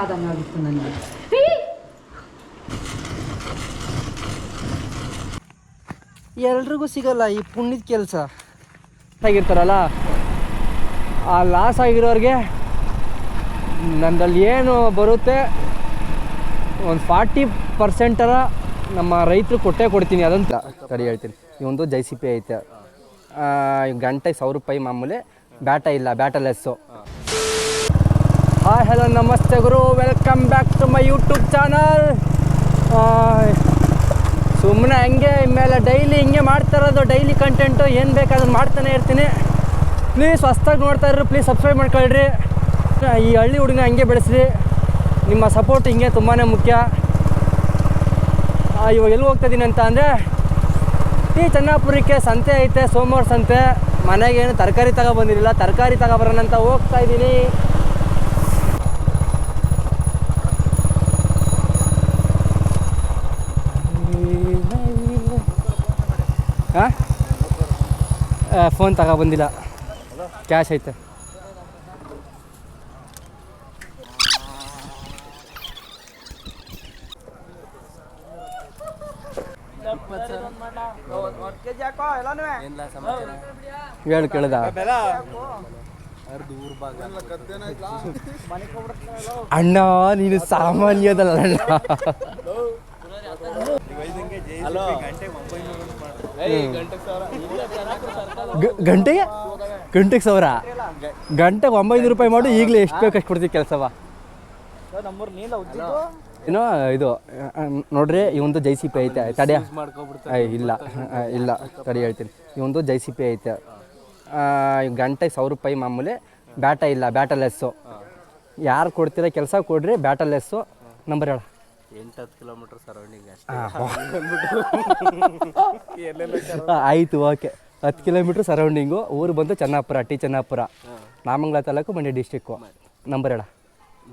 ಆದಂಗೆ ಆಗಿತ್ತು ನನಗೆ. ಎಲ್ರಿಗೂ ಸಿಗಲ್ಲ ಈ ಪುಣ್ಯದ ಕೆಲಸ. ಆಗಿರ್ತಾರಲ್ಲ ಆ ಲಾಸ್ ಆಗಿರೋರಿಗೆ ನಂದಲ್ಲಿ ಏನು ಬರುತ್ತೆ ಒಂದು ಫಾರ್ಟಿ ಪರ್ಸೆಂಟರ ನಮ್ಮ ರೈತರು ಕೊಟ್ಟೇ ಕೊಡ್ತೀನಿ ಅದಂತ. ಸರಿ ಹೇಳ್ತೀನಿ. ಇವೊಂದು ಒಂದು ಜೈ ಸಿ ಪಿ ಐತೆ. ಗಂಟೆ ಗಂಟೆಗೆ ಸಾವಿರ ರೂಪಾಯಿ ಮಾಮೂಲಿ ಬ್ಯಾಟ ಇಲ್ಲ ಬ್ಯಾಟಲೆಸ್ಸು ಹಾಯ್, ಹಲೋ, ನಮಸ್ತೆ ಗುರು. Welcome back to my YouTube channel ಸುಮ್ಮನೆ ಹಂಗೆ, ಇನ್ಮೇಲೆ ಡೈಲಿ ಹಿಂಗೆ ಮಾಡ್ತಾ ಇರೋದು ಡೈಲಿ ಕಂಟೆಂಟು ಏನು ಬೇಕಾದ್ರೂ ಮಾಡ್ತಾನೆ ಇರ್ತೀನಿ. ಪ್ಲೀಸ್ ಹೊಸ್ದಾಗಿ ನೋಡ್ತಾ ಇರ್ರಿ ಪ್ಲೀಸ್ ಸಬ್ಸ್ಕ್ರೈಬ್ ಮಾಡ್ಕೊಳ್ರಿ. ಈ ಹಳ್ಳಿ ಹುಡುಗ ಹಂಗೆ ಬೆಳೆಸ್ರಿ. ನಿಮ್ಮ ಸಪೋರ್ಟ್ ಹಿಂಗೆ ತುಂಬಾ ಮುಖ್ಯ. ಇವಾಗ ಎಲ್ಲಿ ಹೋಗ್ತಾ ಅಂತ ಅಂದರೆ, ಈ ಚೆನ್ನಾಪುರಕ್ಕೆ ಸಂತೆ ಐತೆ, ಸೋಮವಾರ ಸಂತೆ. ಮನೆಗೇನು ತರಕಾರಿ ತಗೊಬಂದಿರಲಿಲ್ಲ ತರಕಾರಿ ತಗೊಬರೋಣ ಅಂತ ಹೋಗ್ತಾ ಇದ್ದೀನಿ ಹಾಂ ಫೋನ್ ತಗ ಬಂದಿಲ್ಲ. ಕ್ಯಾಶ್ ಐತೆ. ಹೇಳು ಕೇಳ್ದ? ಅಣ್ಣ ನೀನು ಸಾಮಾನ್ಯದಲ್ಲ ಅಣ್ಣ. ಗಂಟೆಗೆ ಗಂಟೆಗೆ? ಸಾವಿರ? ಗಂಟೆಗೆ ಒಂಬೈನೂರು ರೂಪಾಯಿ ಮಾಡು ಈಗಲೇ ಎಷ್ಟು ಬೇಕು ಅಷ್ಟು ಕೊಡ್ತೀವಿ ಕೆಲಸವ. ಏನೋ ಇದು ನೋಡ್ರಿ ಈ ಒಂದು ಜೈ ಸಿ ಪಿ ಐತೆ. ತಡೆ ಇಲ್ಲ. ಇಲ್ಲ. ತಡೆ ಹೇಳ್ತೀನಿ. ಈ ಒಂದು ಜೈ ಸಿ ಪಿ ಐತೆ. ಗಂಟೆಗೆ ಸಾವಿರ ರೂಪಾಯಿ ಮಾಮೂಲಿ ಬ್ಯಾಟ ಇಲ್ಲ ಬ್ಯಾಟಲೆಸ್ಸು ಯಾರು ಕೊಡ್ತೀರ ಕೆಲಸ ಕೊಡ್ರಿ ಬ್ಯಾಟಲೆಸ್ಸು ನಂಬರ್ ಹೇಳ. ಎಂಟು ಹತ್ತು ಕಿಲೋಮೀಟರ್ ಸರೌಂಡಿಂಗ್ ಅಷ್ಟೇ. ಆಯಿತು ಓಕೆ. ಹತ್ತು ಕಿಲೋಮೀಟ್ರ್ ಸರೌಂಡಿಂಗು ಊರು ಬಂದು Chennapura T Chennapura. Nagamangala taluk Mandya district number ಹೇಳ.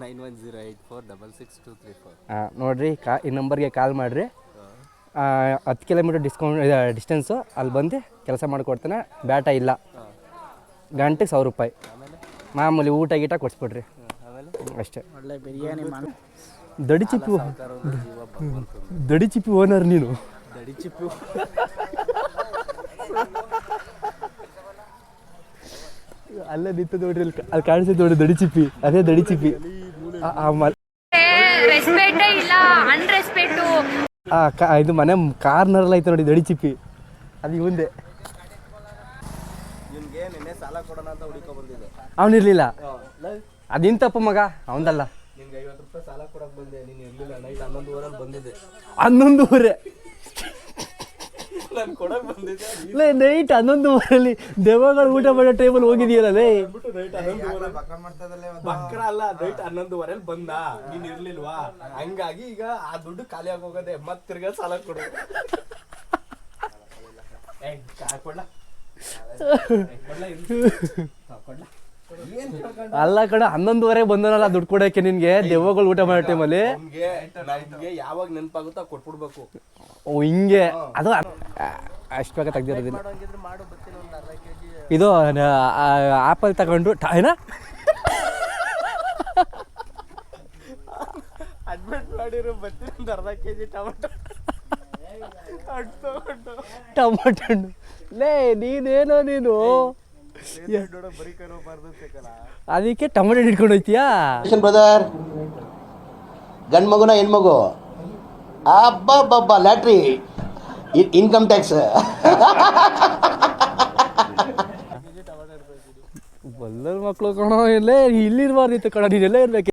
Nine one zero eight four double six two three four. ಹಾಂ ನೋಡಿರಿ ಕಾ ಈ ನಂಬರ್ಗೆ ಕಾಲ್ ಮಾಡಿರಿ. ಹತ್ತು ಕಿಲೋಮೀಟ್ರ್ ಡಿಸ್ಕೌಂಟ್ ಡಿಸ್ಟೆನ್ಸು ಅಲ್ಲಿ ಬಂದು ಕೆಲಸ ಮಾಡಿಕೊಡ್ತಾನೆ. ಬ್ಯಾಟ ಇಲ್ಲ. ಗಂಟೆಗೆ ಸಾವಿರ ರೂಪಾಯಿ. ಮಾಮೂಲಿ ಊಟ ಗೀಟ ಕೊಡಿಸ್ಬಿಡ್ರಿ. ಅಷ್ಟೇ. ಒಳ್ಳೆ ಬಿರಿಯಾನಿ ಮಾಡಿ ದಡಿ ಚಿಪ್ಪಿ ದಡಿ ಚಿಪ್ಪಿ ಓನರ್ ನೀನು. ದಡಿ ಚಿಪ್ಪು ಅಲ್ಲೇ ನಿಂತು ನೋಡ್ರಿ ಅಲ್ಲಿ ಅಲ್ಲಿ ಕಾಣಿಸಿದ್ ನೋಡಿ ದಡಿಚಿಪ್ಪಿ. ಅದೇ ದಡಿಚಿಪ್ಪಿ. ಆ- ಆ ಇಲ್ಲ ಅನ್ರೆಸ್ಪೆಕ್ಟು ಆ ಕಾ ಇದು ಮನೆ ಕಾರ್ನರ್ ಐತೆ ನೋಡಿ ದಡಿಚಿಪ್ಪಿ. ಅದು ಇವಂದೆ. ನಿನ್ಗೆ ನಿನ್ನೆ ಸಾಲ ಕೊಡೋಣ ಅಂತ ಹುಡುಕೋ ಬಂದಿದ್ದೆ. ಅವನಿರ್ಲಿಲ್ಲ. ಅದಿನ್ ತಪ್ಪು ಮಗ ಅವಂದಲ್ಲ. ನಿನ್ಗೆ ಐವತ್ತು ರೂಪಾಯಿ ಸಾಲ ಕೊಡಕ್ ಬಂದೆ ನೀನು ಇರ್ಲಿಲ್ಲ ನೈಟ್ ಹನ್ನೊಂದುವರೆಗೆ ಬಂದಿದ್ದೆ. ಹನ್ನೊಂದುವರೆ ನಾನು ಕೊಡಕ್ ಬಂದಿದ್ದೆ ಲೇ ನೈಟ್ ಹನ್ನೊಂದುವರೆಲಿ ದೆವ್ವಗಳು ಊಟ ಮಾಡೋ ಟೈಮಲ್ಲಿ ಹೋಗಿದೆಯಲ್ಲ ಲೇ. ಬಕ್ರ ಅಲ್ಲ ನೈಟ್ ಹನ್ನೊಂದುವರೆಲಿ ಬಂದ. ನೀನ್ ಇರ್ಲಿಲ್ವಾ? ಹಂಗಾಗಿ ಈಗ ಆ ದುಡ್ಡು ಖಾಲಿ ಆಗೋಗದೆ ಮತ್ ತಿರ್ಗಾ ಸಾಲ ಕೊಡು. ಏ, ಕೊಡ್ಲಾ? ಕೊಡ್ಲಾ ಕೊಡ್ಲಾ? ಅಲ್ಲ ಕಣ ಹನ್ನೊಂದುವರೆ ಬಂದನಲ್ಲ ದುಡ್ಡು ಕೊಡಕ್ಕೆ ನಿನ್ಗೆ? ದೆವ್ವಗಳು ಊಟ ಮಾಡೋ ಟೈಮಲ್ಲಿ ಯಾವಾಗ ನೆನಪಾಗುತ್ತೋ ಕೊಟ್ಬಿಡ್ಬೇಕು. ಓ ಹಿಂಗೆ? ಅದು ಅಷ್ಟು ಬೇಗ ತೆಗ್ದಿರೋದಿಲ್ಲ. ಇದು ಆಪಲ್ ತಗೊಂಡು ಏನಾ? ಅಡ್ಮಿಟ್ ಮಾಡಿರೋ ಬರ್ತೀನಿ ಒಂದು ಅರ್ಧ ಕೆ ಜಿ ಟೊಮೆಟೊ. ಹಣ್ಣು ಟೊಮೊಟೊ ಹಣ್ಣು. ಲೇ ನೀನೇನೋ ನೀನು? ಅದಕ್ಕೆ ಟಮಟೆ ಹಿಡ್ಕೊಂಡು ಹೋಯ್ತೀಯಾ? ಬ್ರದರ್ ಗಂಡು ಮಗುನ ಹೆಣ್ಮಗು. ಅಬ್ಬಬ್ಬಬ್ಬ ಲ್ಯಾಟ್ರಿ. ಇನ್ಕಮ್ ಟ್ಯಾಕ್ಸ್ ಬಲ್ಲರ್ ಮಕ್ಕಳು ಕಣೋ ಇಲ್ಲೇ ಇಲ್ಲಿರ್ಬಾರ್ದಿತ್ತು ಕಣ ನೀನೆಲ್ಲ ಇರ್ಬೇಕು?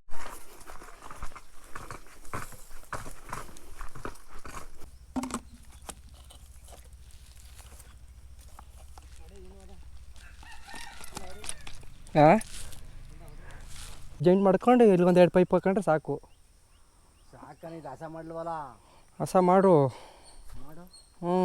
ಜಾಯಿಂಟ್ ಮಾಡ್ಕೊಂಡು ಇಲ್ಲಿ ಒಂದು ಎರಡು ಪೈಪ್ ಹಾಕೊಂಡ್ರೆ ಸಾಕು. ಸಾಕನಿ ಹಸ ಮಾಡ್ಲವಲ್ಲ? ಹಸ ಮಾಡು. ಮಾಡು. ಹ್ಞೂ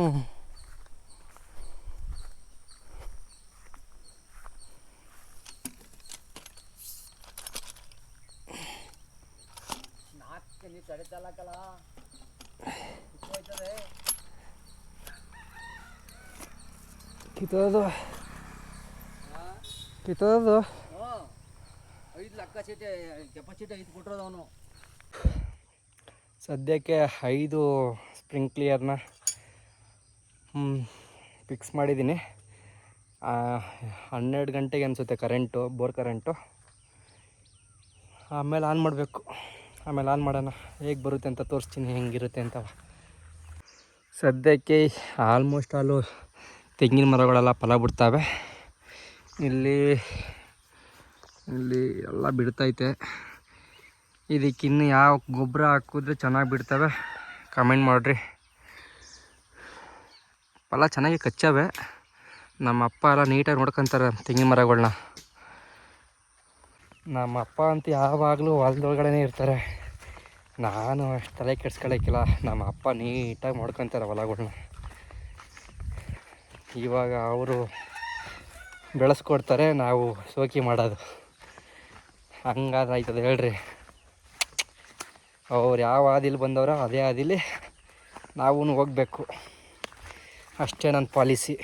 ಕಿತ್ತೋದು ಕಿತ್ತೋದು ಐದು ಲಕ್ಕ ಚೀಟಿ ಕೆಪಾಸಿಟಿ ಐದು ಕೊಟ್ಟಿರೋದು ಅವನು. ಸದ್ಯಕ್ಕೆ ಐದು ಸ್ಪ್ರಿಂಕ್ಲಿಯರ್ನ ಫಿಕ್ಸ್ ಮಾಡಿದ್ದೀನಿ. ಹನ್ನೆರಡು ಗಂಟೆಗೆ ಅನಿಸುತ್ತೆ ಕರೆಂಟು ಬೋರ್ ಕರೆಂಟು. ಆಮೇಲೆ ಆನ್ ಮಾಡಬೇಕು. ಆಮೇಲೆ ಆನ್ ಮಾಡೋಣ. ಹೇಗೆ ಬರುತ್ತೆ ಅಂತ ತೋರಿಸ್ತೀನಿ ಹೆಂಗಿರುತ್ತೆ ಅಂತ. ಸದ್ಯಕ್ಕೆ ಆಲ್ಮೋಸ್ಟ್ ಆಲು ತೆಂಗಿನ ಮರಗಳೆಲ್ಲ ಫಲ ಬಿಡ್ತವೆ. ಇಲ್ಲಿ ಇಲ್ಲಿ ಎಲ್ಲ ಬಿಡ್ತೈತೆ. ಇದಕ್ಕಿನ್ನು ಯಾವ ಗೊಬ್ಬರ ಹಾಕಿದ್ರೆ ಚೆನ್ನಾಗಿ ಬಿಡ್ತವೆ ಕಮೆಂಟ್ ಮಾಡಿರಿ. ಫಲ ಚೆನ್ನಾಗಿ ಕಚ್ಚವೆ. ನಮ್ಮ ಅಪ್ಪ ಎಲ್ಲ ನೀಟಾಗಿ ನೋಡ್ಕೊತಾರೆ ತೆಂಗಿನ ಮರಗಳನ್ನ ನಮ್ಮ ಅಪ್ಪ ಅಂತ ಯಾವಾಗಲೂ ಹೊಲದೊಳಗಡೆ ಇರ್ತಾರೆ. ನಾನು ಅಷ್ಟು ತಲೆ ಕೆಡ್ಸ್ಕೊಳಕ್ಕಿಲ್ಲ. ನಮ್ಮ ಅಪ್ಪ ನೀಟಾಗಿ ನೋಡ್ಕೊತಾರೆ ಹೊಲಗಳನ್ನ ಇವಾಗ ಅವರು ಬೆಳೆಸ್ಕೊಡ್ತಾರೆ, ನಾವು ಶೋಕಿ ಮಾಡೋದು. ಹಂಗಾದ್ರೆ ಆಯ್ತದೆ ಹೇಳ್ರಿ. ಅವ್ರು ಯಾವ ಹಾದಿಲಿ ಬಂದವರೋ ಅದೇ ಹಾದಿಲಿ ನಾವೂ ಹೋಗಬೇಕು. ಅಷ್ಟೇ ನನ್ನ ಪಾಲಿಸಿ.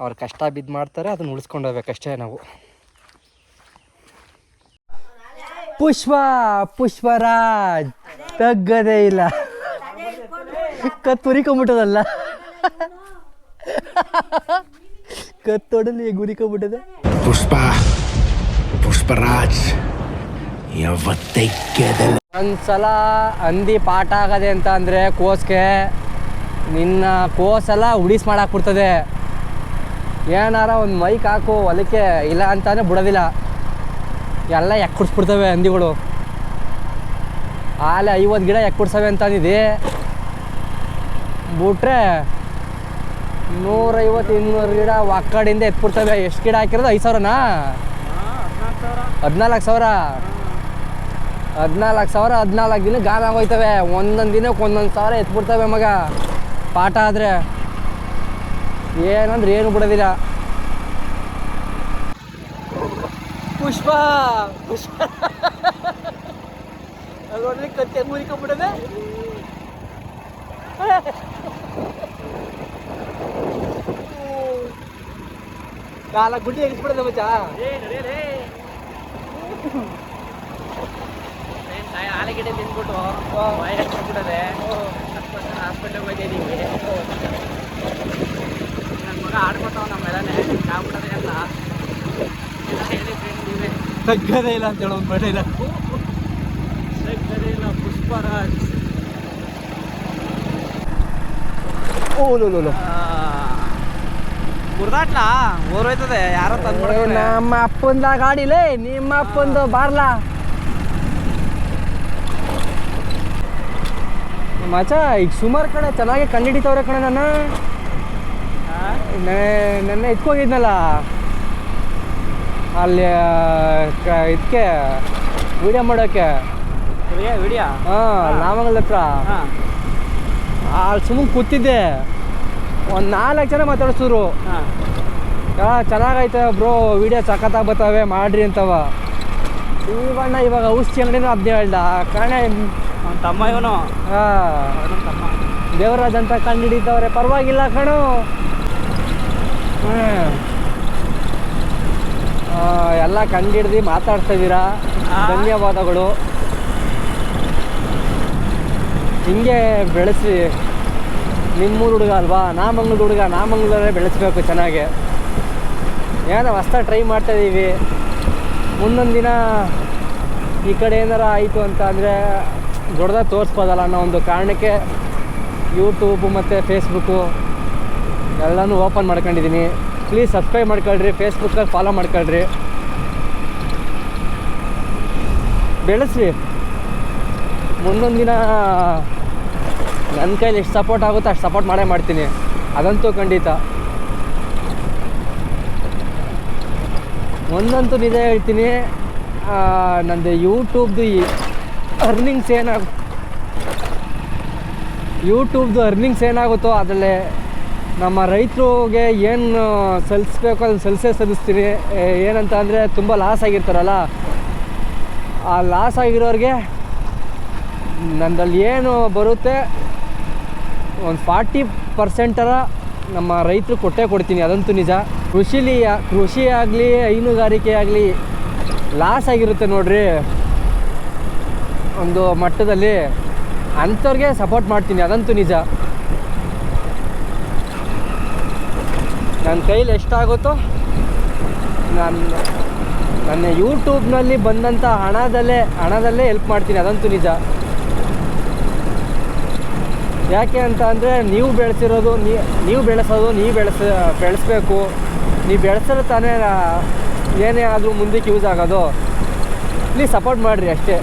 ಅವ್ರು ಕಷ್ಟ ಬಿದ್ದು ಮಾಡ್ತಾರೆ, ಅದನ್ನ ಉಳಿಸ್ಕೊಂಡು ಹೋಗ್ಬೇಕಷ್ಟೇ ನಾವು. ಪುಷ್ಪ, ಪುಷ್ಪರಾಜ್, ತಗ್ಗದೇ ಇಲ್ಲ. ಕತ್ತುರಿಕೊಂಬಿಟ್ಟದಲ್ಲ ಕತ್ತೊಡಲಿ ಗುರಿಕೊಂಬಿಟ್ಟದೆ. ಪುಷ್ಪ ಪುಷ್ಪರಾಜ್ ಯಾವತ್ತೈಕ್ಯದಲ್ಲ ಒಂದ್ಸಲ ಹಂದಿ ಪಾಠ ಆಗದೆ ಅಂತ ಅಂದರೆ ಕೋಸ್ಗೆ ನಿನ್ನ ಕೋಸೆಲ್ಲ ಉಡಿಸ್ ಮಾಡಾಕ್ಬಿಡ್ತದೆ. ಏನಾರ ಒಂದು ಮೈಕ್ ಹಾಕು ಹೊಲಕ್ಕೆ ಇಲ್ಲ ಅಂತಾನೆ ಬಿಡೋದಿಲ್ಲ. ಎಲ್ಲ ಎಕ್ಕುಡ್ಸ್ಬಿಡ್ತವೆ ಹಂದಿಗಳು. ಆಲೆ ಐವತ್ತು ಗಿಡ ಎಕ್ಕುಡ್ಸವೆ ಅಂತಂದಿದ್ದೆ ಬಿಟ್ರೆ ನೂರೈವತ್ತು ಇನ್ನೂರು ಗಿಡ ಒಕ್ಕಡಿಂದ ಎತ್ಬಿಡ್ತವೆ. ಎಷ್ಟು ಗಿಡ ಹಾಕಿರೋದು? ಐದು ಸಾವಿರನಾ? ಹದಿನಾಲ್ಕು ಸಾವಿರ. ಹದಿನಾಲ್ಕು ಸಾವಿರ, ಹದಿನಾಲ್ಕು ದಿನ ಗಾನ ಹೋಯ್ತವೆ ಒಂದೊಂದು ದಿನಕ್ಕೆ ಒಂದೊಂದು ಸಾವಿರ ಎತ್ಬಿಡ್ತವೆ ಮಗ. ಪಾಠ ಆದರೆ ಏನಂದ್ರೆ ಏನು ಬಿಡೋದಿಲ್ಲ. ಪುಷ್ಪ ಪುಷ್ಪ. ಕತ್ತೆ ಮುರಿಕೊಂಡ್ಬಿಡದೆ. ಕಾಲ ಗುಡ್ಡಿ ಎಗಿಸ್ಬಿಡದೆ ಮಚ್ಚ. ಆಲೂಗಡ್ಡೆ ತಿಂದ್ಬಿಟ್ಟು ಬಾಯಿ ಹಾಕ್ಬಿಟ್ಟದೆ ಹಾಸ್ಪಿಟ್ಲಿಗೆ ಹೋಗಿದ್ದೀವಿ ನನ್ನ ಮಗ ಆಡ್ಕೊತಾವ ನಮ್ಮ ಮೇಲನೆ ಆಗ್ಬಿಟ್ಟದೆ ಅಂತ. ಎಲ್ಲ ಹೇಳಿ ಫ್ರೆಂಡ್ ನೀವೇ. ತಗ್ಗದೇ ಇಲ್ಲ ಅಂತ ಹೇಳೋ ಒಂದು ಬೇಡ ಇಲ್ಲ. ತಗ್ಗದೇ ಇಲ್ಲ ಪುಷ್ಪರಾಜ್. ಓ ಲೋ ಲೋ ಲೋ ಕುರ್ದಾಟ್ಲ ಊರೋಯ್ತದೆ ಯಾರೋ ತಂದು ನಮ್ಮ ಅಪ್ಪಂದ ಗಾಡಿಲೇ ನಿಮ್ಮ ಅಪ್ಪಂದು ಬಾರ್ಲಾ. ಮಚ ಈಗ ಸುಮಾರು ಕಡೆ ಚೆನ್ನಾಗಿ ಕಂಡಿಡಿತವ್ರೆ ಕಣೆ ನಾನು ನೆನ್ನೆ ಇಟ್ಕೋಗಿದ್ನಲ್ಲ ಅಲ್ಲಿ ಇದಕ್ಕೆ ವಿಡಿಯೋ ಮಾಡೋಕ್ಕೆ ವಿಡಿಯೋ ಹಾಂ ನಾಮಂಗಲ ಹತ್ರ. ಅಲ್ಲಿ ಸುಮ್ಮನೆ ಕೂತಿದ್ದೆ. ಒಂದು ನಾಲ್ಕು ಜನ ಮಾತಾಡಿಸಿದ್ರು. ಚೆನ್ನಾಗೈತೆ ಬ್ರೋ ವಿಡಿಯೋ ಸಕತ್ತಾಗಿ ಬರ್ತವೆ ಮಾಡ್ರಿ ಅಂತವ. ಇವಣ್ಣ ಇವಾಗ ಔಷಧಿ ಅಂಗಡಿನೂ ಅದನ್ನೇ ಹೇಳ್ದ. ಕಾರಣ ಅವ್ನ ತಮ್ಮ ಇವನು. ದೇವರಾಜ್ ಅಂತ ಕಂಡು ಹಿಡಿತವ್ರೆ ಪರವಾಗಿಲ್ಲ ಕಣು. ಎಲ್ಲ ಕಂಡು ಹಿಡ್ದು ಮಾತಾಡ್ತಾ ಇದ್ದೀರಾ ಧನ್ಯವಾದಗಳು. ಹಿಂಗೆ ಬೆಳೆಸಿ ನಿಮ್ಮೂರು ಹುಡುಗ ಅಲ್ವಾ? ನಾ ಮಂಗ್ಳೂರು ಹುಡುಗ, ನಾ ಮಂಗ್ಳೂರೇ ಬೆಳೆಸ್ಬೇಕು ಚೆನ್ನಾಗಿ. ಏನೋ ಹೊಸ್ದಾಗಿ ಟ್ರೈ ಮಾಡ್ತಾ ಇದ್ದೀವಿ ಮುಂದೊಂದು ದಿನ ಈ ಕಡೆ ಏನಾರ ಆಯಿತು ಅಂತ ಅಂದರೆ ದೊಡ್ಡದಾಗಿ ತೋರಿಸ್ಬೋದಲ್ಲ ಅನ್ನೋ ಒಂದು ಕಾರಣಕ್ಕೆ ಯೂಟ್ಯೂಬು ಮತ್ತು ಫೇಸ್ಬುಕ್ಕು ಎಲ್ಲನೂ ಓಪನ್ ಮಾಡ್ಕೊಂಡಿದ್ದೀನಿ ಪ್ಲೀಸ್ ಸಬ್ಸ್ಕ್ರೈಬ್ ಮಾಡ್ಕೊಳ್ರಿ ಫೇಸ್ಬುಕ್ಕಲ್ಲಿ ಫಾಲೋ ಮಾಡ್ಕೊಳ್ರಿ. ಬೆಳೆಸ್ರಿ. ಮುಂದೊಂದು ದಿನ ನನ್ನ ಕೈಲಿ ಎಷ್ಟು ಸಪೋರ್ಟ್ ಆಗುತ್ತೋ ಅಷ್ಟು ಸಪೋರ್ಟ್ ಮಾಡೇ ಮಾಡ್ತೀನಿ. ಅದಂತೂ ಖಂಡಿತ. ಒಂದಂತೂ ನಿಜ ಹೇಳ್ತೀನಿ ನಂದು ಯೂಟ್ಯೂಬ್ದು ಈ ಅರ್ನಿಂಗ್ಸ್ ಏನಾಗ ಯೂಟ್ಯೂಬ್ದು ಅರ್ನಿಂಗ್ಸ್ ಏನಾಗುತ್ತೋ ಅದರಲ್ಲೇ ನಮ್ಮ ರೈತರಿಗೆ ಏನು ಸಲ್ಲಿಸ್ಬೇಕು ಅದನ್ನು ಸಲ್ಲಿಸೇ ಸಲ್ಲಿಸ್ತೀನಿ. ಏನಂತ ಅಂದರೆ ತುಂಬ ಲಾಸ್ ಆಗಿರ್ತಾರಲ್ಲ? ಆ ಲಾಸ್ ಆಗಿರೋರಿಗೆ ನಂದಲ್ಲಿ ಏನು ಬರುತ್ತೆ? ಒಂದು ಫಾರ್ಟಿ ಪರ್ಸೆಂಟರ ನಮ್ಮ ರೈತರು ಕೊಟ್ಟೇ ಕೊಡ್ತೀನಿ, ಅದಂತೂ ನಿಜ. ಕೃಷಿಲಿ, ಕೃಷಿ ಆಗಲಿ, ಹೈನುಗಾರಿಕೆ ಆಗಲಿ ಲಾಸ್ ಆಗಿರುತ್ತೆ ನೋಡ್ರಿ. ಒಂದು ಮಟ್ಟದಲ್ಲಿ ಅಂಥವ್ರಿಗೆ ಸಪೋರ್ಟ್ ಮಾಡ್ತೀನಿ, ಅದಂತೂ ನಿಜ. ನನ್ನ ಕೈಲಿ ಎಷ್ಟಾಗುತ್ತೋ, ನಾನು, ನನ್ನ ಯೂಟ್ಯೂಬ್ನಲ್ಲಿ ಬಂದಂಥ ಹಣದಲ್ಲೇ ಹಣದಲ್ಲೇ ಹೆಲ್ಪ್ ಮಾಡ್ತೀನಿ, ಅದಂತೂ ನಿಜ. ಯಾಕೆ ಅಂತ ಅಂದರೆ ನೀವು ಬೆಳೆಸಿರೋದು ನೀವು ಬೆಳೆಸೋದು ನೀವು ಬೆಳೆಸ ಬೆಳೆಸ್ಬೇಕು. ನೀವು ಬೆಳೆಸಿದ್ರೆ ತಾನೇ ಏನೇ ಆದರೂ ಮುಂದಕ್ಕೆ ಯೂಸ್ ಆಗೋದು. ಪ್ಲೀಸ್ ಸಪೋರ್ಟ್ ಮಾಡಿರಿ ಅಷ್ಟೇ.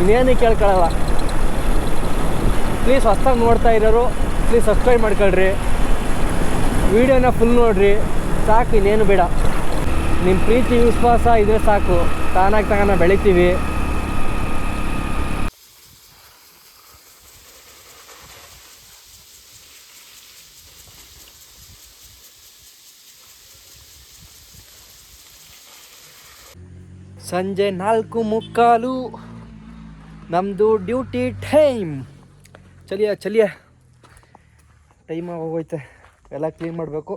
ಇನ್ನೇನು ಕೇಳ್ಕೊಳ್ಳಲ್ಲ ಪ್ಲೀಸ್ ಹೊಸ್ತಾಗಿ ನೋಡ್ತಾ ಇರೋರು ಪ್ಲೀಸ್ ಸಬ್ಸ್ಕ್ರೈಬ್ ಮಾಡ್ಕೊಳ್ರಿ. ವೀಡಿಯೋನ ಫುಲ್ ನೋಡಿರಿ. ಸಾಕು, ಇನ್ನೇನು ಬೇಡ. ನಿಮ್ಮ ಪ್ರೀತಿ, ವಿಶ್ವಾಸ ಇದ್ರೆ ಸಾಕು. ತಾನಾಗಿ ತಾನೇ ಬೆಳಿತೀವಿ. ಸಂಜೆ ನಾಲ್ಕು ಮುಕ್ಕಾಲು. ನಮ್ಮದು ಡ್ಯೂಟಿ ಟೈಮ್. ಚಲಿಯ ಚಲಿಯ. ಟೈಮ್ ಹೋಗೋಯ್ತೆ ಎಲ್ಲ ಕ್ಲೀನ್ ಮಾಡಬೇಕು.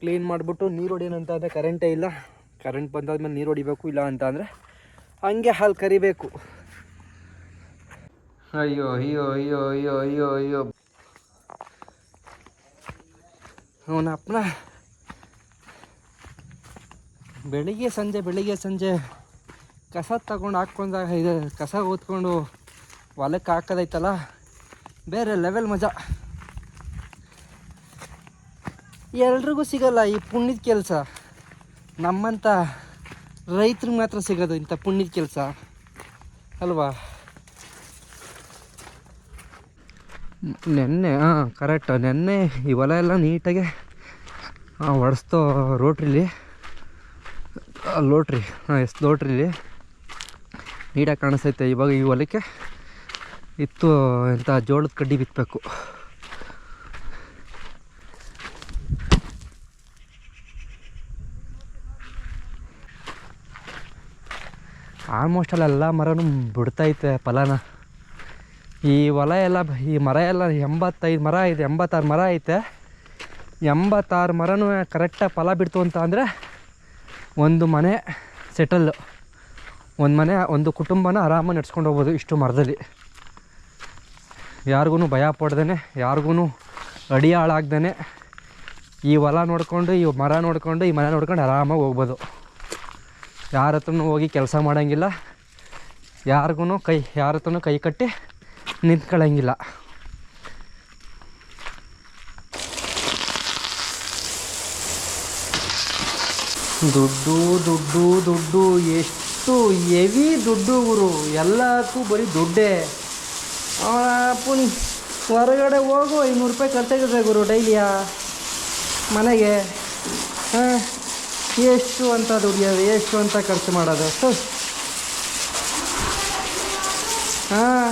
ಕ್ಲೀನ್ ಮಾಡಿಬಿಟ್ಟು ನೀರು ಹೊಡಿಯೋಣಂತ ಅಂದರೆ ಕರೆಂಟೇ ಇಲ್ಲ. ಕರೆಂಟ್ ಬಂದಾದ್ಮೇಲೆ ನೀರು ಹೊಡಿಬೇಕು, ಇಲ್ಲ ಅಂತ ಅಂದರೆ ಹಂಗೆ ಹಾಲು ಕರಿಬೇಕು. ಅಯ್ಯೋ ಅಯ್ಯೋ ಅಯ್ಯೋ ಅಯ್ಯೋ ಅಯ್ಯೋ. ಅಯ್ಯೋ ಅವನ ಅಪ್ಪನ ಬೆಳಿಗ್ಗೆ ಸಂಜೆ ಬೆಳಿಗ್ಗೆ ಸಂಜೆ ಕಸ ತಗೊಂಡು ಹಾಕ್ಕೊಂಡಾಗ ಇದು ಕಸ ಓದ್ಕೊಂಡು ಹೊಲಕ್ಕೆ ಹಾಕೋದೈತಲ್ಲ, ಬೇರೆ ಲೆವೆಲ್ ಮಜಾ. ಎಲ್ರಿಗೂ ಸಿಗಲ್ಲ ಈ ಪುಣ್ಯದ ಕೆಲಸ. ನಮ್ಮಂಥ ರೈತ್ರಿಗೆ ಮಾತ್ರ ಸಿಗೋದು ಇಂಥ ಪುಣ್ಯದ ಕೆಲಸ. ಅಲ್ವಾ? ನೆನ್ನೆ ಹಾಂ ಕರೆಕ್ಟ್ ನೆನ್ನೆ ಈ ಹೊಲ ಎಲ್ಲ ನೀಟಾಗೆ ಒಡಿಸ್ತೋ ರೋಟ್ರಿಲಿ ಲೋಟ್ರಿ. ಹಾಂ, ಎಸ್ ಲೋಟ್ರಿಲಿ ನೀಟಾಗಿ ಕಾಣಿಸ್ತೈತೆ ಇವಾಗ ಈ ಹೊಲಕ್ಕೆ. ಇತ್ತು ಎಂಥ ಜೋಳದ ಕಡ್ಡಿ ಬಿತ್ತಬೇಕು ಆಲ್ಮೋಸ್ಟ್ ಅಲ್ಲೆಲ್ಲ ಮರನೂ ಬಿಡ್ತೈತೆ ಫಲನ. ಈ ಹೊಲ ಎಲ್ಲ, ಈ ಮರ ಎಲ್ಲ ಎಂಬತ್ತೈದು ಮರ ಐತೆ ಎಂಬತ್ತಾರು ಮರ ಐತೆ. ಎಂಬತ್ತಾರು ಮರನೂ ಕರೆಕ್ಟಾಗಿ ಫಲ ಬಿಡ್ತು ಅಂತ ಅಂದರೆ ಒಂದು ಮನೆ ಸೆಟಲ್, ಒಂದು ಮನೆ, ಒಂದು ಕುಟುಂಬನ ಆರಾಮಾಗಿ ನಡ್ಸ್ಕೊಂಡು ಹೋಗ್ಬೋದು ಇಷ್ಟು ಮರದಲ್ಲಿ. ಯಾರಿಗೂ ಭಯ ಪಡ್ದೇ ಯಾರಿಗೂ ಅಡಿ ಹಾಳಾಗ್ದೇ ಈ ಹೊಲ ನೋಡಿಕೊಂಡು, ಈ ಮರ ನೋಡಿಕೊಂಡು, ಈ ಮನೆ ನೋಡ್ಕೊಂಡು ಆರಾಮಾಗಿ ಹೋಗ್ಬೋದು. ಯಾರ ಹತ್ರನೂ ಹೋಗಿ ಕೆಲಸ ಮಾಡೋಂಗಿಲ್ಲ ಯಾರಿಗೂ ಕೈ, ಯಾರ ಹತ್ರನೂ ಕೈ ಕಟ್ಟಿ ನಿಂತ್ಕೊಳ್ಳಂಗಿಲ್ಲ ದುಡ್ಡು ದುಡ್ಡು ದುಡ್ಡು, ಎಷ್ಟು ಎವಿ ದುಡ್ಡು ಗುರು. ಎಲ್ಲಕ್ಕೂ ಬರೀ ದುಡ್ಡೇ. ಪುನ್, ಹೊರಗಡೆ ಹೋಗು, ಐನೂರು ರೂಪಾಯಿ ಖರ್ಚಾಗುತ್ತೆ ಗುರು ಡೈಲಿಯಾ ಮನೆಗೆ. ಹಾಂ ಎಷ್ಟು ಅಂತ ದುಡಿಯೋದು ಎಷ್ಟು ಅಂತ ಖರ್ಚು ಮಾಡೋದು? ಹಾಂ.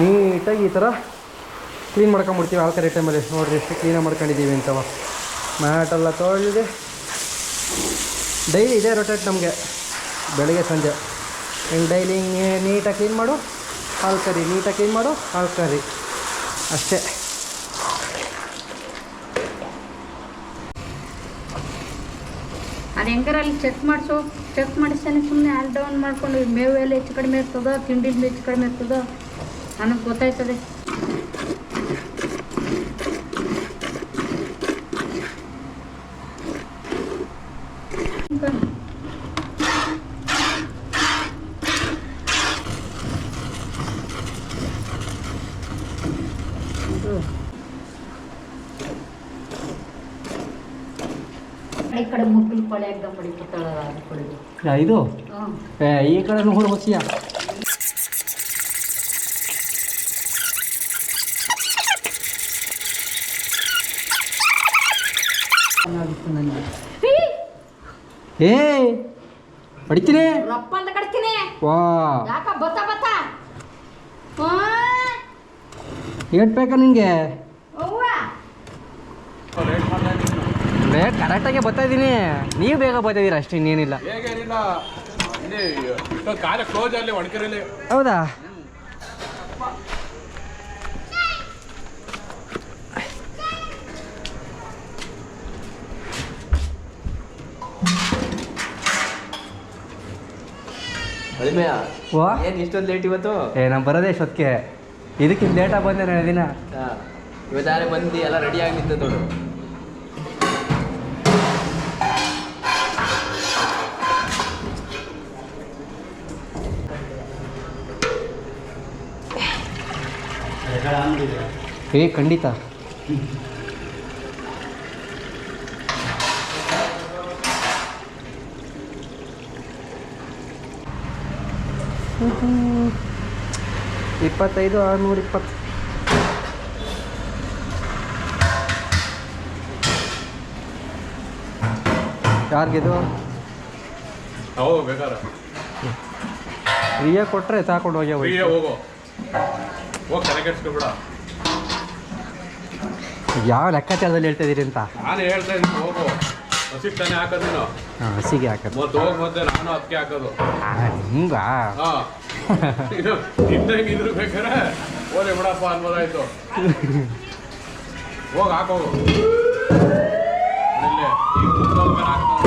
ನೀಟಾಗಿ ಈ ಥರ ಕ್ಲೀನ್ ಮಾಡ್ಕೊಂಬಿಡ್ತೀವಿ ಆಲ್ಕರಿ ಟೈಮಲ್ಲಿ ನೋಡಿರಿ ಎಷ್ಟು ಕ್ಲೀನಾಗಿ ಮಾಡ್ಕೊಂಡಿದ್ದೀವಿ ಅಂತವ. ಮ್ಯಾಟೆಲ್ಲ ತೊಳೆದಿದೆ. ಡೈಲಿ ಇದೇ ರೊಟೇಟ್ ನಮಗೆ. ಬೆಳಗ್ಗೆ, ಸಂಜೆ. ಹಿಂಗೆ ಡೈಲಿ ಹಿಂಗೆ ನೀಟಾಗಿ ಕ್ಲೀನ್ ಮಾಡು. ಹಾಲು ಕರಿ ನೀಟಾಗಿ ಕ್ಲೀನ್ ಮಾಡು. ಹಾಲು ಕರಿ ಅಷ್ಟೇ. ಅದು ಹೆಂಗಾರ ಅಲ್ಲಿ ಚೆಕ್ ಮಾಡಿಸು. ಚೆಕ್ ಮಾಡಿಸ್ತಾನೆ ಸುಮ್ಮನೆ ಆಲ್ ಡೌನ್ ಮಾಡ್ಕೊಂಡು ಮೇವು ಎಲ್ಲ ಹೆಚ್ಚು ಕಡಿಮೆ ಇರ್ತದೋ ತಿಂಡಿ ಹೆಚ್ಚು ಕಡಿಮೆ ಇರ್ತದೋ ನನಗೆ ಗೊತ್ತಾಯ್ತದೆ ಈ ಮುಕ್ಕಳು ಕೊಳೆ ಎಕ್ದಮ್ ಇದು? ಈ ಕಡೆ ನೂರು ನನಗೆ ಏ ಹೊಡಿತೀನಿ ರಪ್ಪ ಅಂತ ಕಡ್ತೀನಿ ವಾ. ಯಾಕ ಬತ್ತ ಬತ್ತ? ಏಟ್ ಬೇಕಾ ನಿನಗೆ ಅಂದ್ರೆ ಕರೆಕ್ಟಾಗೆ ಬರ್ತಾ ಇದ್ದೀನಿ. ನೀವು ಬೇಗ ಬರ್ತಾ ಇದೀರ ಅಷ್ಟೇ ಇನ್ನೇನಿಲ್ಲ. ಹೌದಾ? ಏನು ಇಷ್ಟೊಂದು ಲೇಟ್ ಇವತ್ತು? ಏ ಬರೋದೇ ಇದಕ್ಕಿಂತ ಲೇಟಾಗಿ ಬಂದೆ ನಾನು ಇವತ್ತಾರೆ ಬಂದು ಎಲ್ಲ ರೆಡಿ ಆಗಿತ್ತು ಏ ಖಂಡಿತ. ಇಪ್ಪತ್ತೈದು ಆರುನೂರ ಇಪ್ಪತ್ತು. ಯಾರಿಗಿದು ಫ್ರೀಯಾಗಿ ಕೊಟ್ಟರೆ ತಗೊಂಡು ಹೋಗ್ಯಾವ ಹೋಗೋ ಹೋಗು. ಹೋಗಿ ತಲೆ ಕೆಡ್ಸ್ಕೊಬೇಡ ಯಾವ ಲೆಕ್ಕಾಚಾರದಲ್ಲಿ ಹೇಳ್ತಾ ಇದೀರಿ ಅಂತ? ನಾನು ಹೇಳ್ತಾ ಇದ್ದೀನಿ ಹೋಗು. ಹಸಿಗೆ ತಾನೇ ಹಾಕೋದು ನೀನು. ಹಾಂ ಹಸಿಗೆ ಹಾಕೋದು. ಮತ್ತೆ ಹೋಗಿ ಮತ್ತೆ ನಾನು ಅದಕ್ಕೆ ಹಾಕೋದು. ಹಿಂಗ ಹಾ. ನಿಂದಂಗೆ ಇದ್ರು ಬೇಕಾರೆ ಓದೆ ಬಿಡಪ್ಪ ಅನ್ಬೋದಾಯ್ತು. ಹೋಗಿ ಹಾಕೋದು ಇಲ್ಲೇ ಈಗ ಹಾಕ್ತಾನೆ.